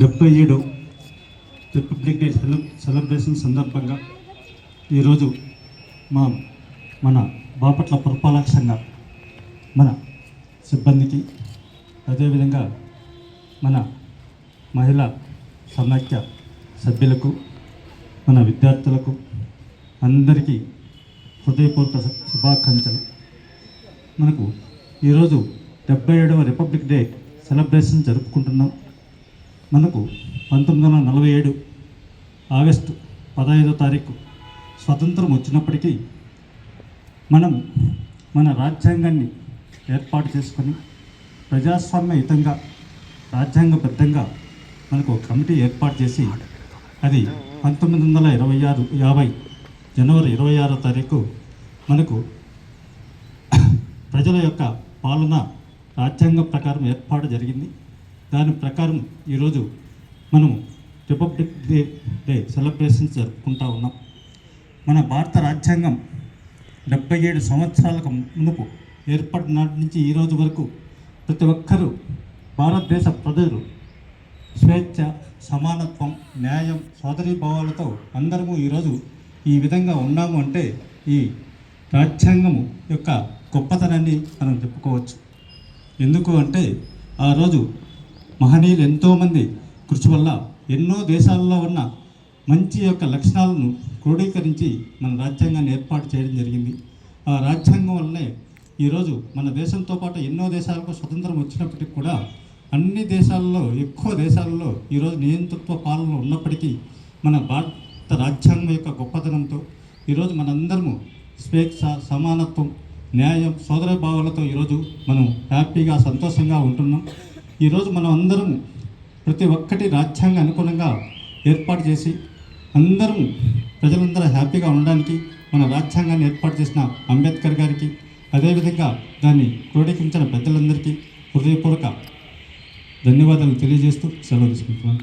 డెబ్బై ఏడు republic day సెల సెలబ్రేషన్ సందర్భంగా ఈరోజు మా మన బాపట్ల పురపాలక సంఘ మన సిబ్బందికి అదేవిధంగా మన మహిళా సమాఖ్య సభ్యులకు మన విద్యార్థులకు అందరికీ హృదయపూర్వక శుభాకాంక్షలు. మనకు ఈరోజు డెబ్బై ఏడవ రిపబ్లిక్ డే సెలబ్రేషన్ జరుపుకుంటున్నాం మనకు పంతొమ్మిది వందల నలభై ఏడు ఆగస్టు పదహైదో తారీఖు స్వతంత్రం వచ్చినప్పటికీ మనం మన రాజ్యాంగాన్ని ఏర్పాటు చేసుకొని ప్రజాస్వామ్యయుతంగా రాజ్యాంగబద్ధంగా మనకు ఒక కమిటీ ఏర్పాటు చేసి అది పంతొమ్మిది వందల ఇరవై ఆరు యాభై జనవరి ఇరవై ఆరో తారీఖు మనకు ప్రజల యొక్క పాలన రాజ్యాంగం ప్రకారం ఏర్పాటు జరిగింది. దాని ప్రకారం ఈరోజు మనం రిపబ్లిక్ డే డే సెలబ్రేషన్స్ జరుపుకుంటా ఉన్నాం. మన భారత రాజ్యాంగం డెబ్బై ఏడు సంవత్సరాలకు మునుపు ఏర్పడిన నాటి నుంచి ఈ రోజు వరకు ప్రతి ఒక్కరూ భారతదేశ ప్రజలు స్వేచ్ఛ సమానత్వం న్యాయం సోదరీభావాలతో అందరము ఈరోజు ఈ విధంగా ఉన్నాము అంటే ఈ రాజ్యాంగము యొక్క గొప్పతనాన్ని మనం చెప్పుకోవచ్చు. ఎందుకు అంటే ఆ రోజు మహనీయులు ఎంతోమంది కృషి వల్ల ఎన్నో దేశాల్లో ఉన్న మంచి యొక్క లక్షణాలను క్రోడీకరించి మన రాజ్యాంగాన్ని ఏర్పాటు చేయడం జరిగింది. ఆ రాజ్యాంగం వల్లనే ఈరోజు మన దేశంతో పాటు ఎన్నో దేశాలకు స్వతంత్రం వచ్చినప్పటికీ కూడా అన్ని దేశాల్లో ఎక్కువ దేశాల్లో ఈరోజు నియంతృత్వ పాలన ఉన్నప్పటికీ మన భారత రాజ్యాంగం యొక్క గొప్పతనంతో ఈరోజు మనందరము స్వేచ్ఛ సమానత్వం న్యాయం సోదర భావాలతో ఈరోజు మనం హ్యాపీగా సంతోషంగా ఉంటున్నాం. ఈరోజు మనం అందరం ప్రతి ఒక్కటి రాజ్యాంగ అనుగుణంగా ఏర్పాటు చేసి అందరం ప్రజలందరూ హ్యాపీగా ఉండడానికి మన రాజ్యాంగాన్ని ఏర్పాటు చేసిన అంబేద్కర్ గారికి అదేవిధంగా దాన్ని క్రోడీకరించిన పెద్దలందరికీ హృదయపూర్వక ధన్యవాదాలు తెలియజేస్తూ సెలవు తీసుకుంటున్నాను.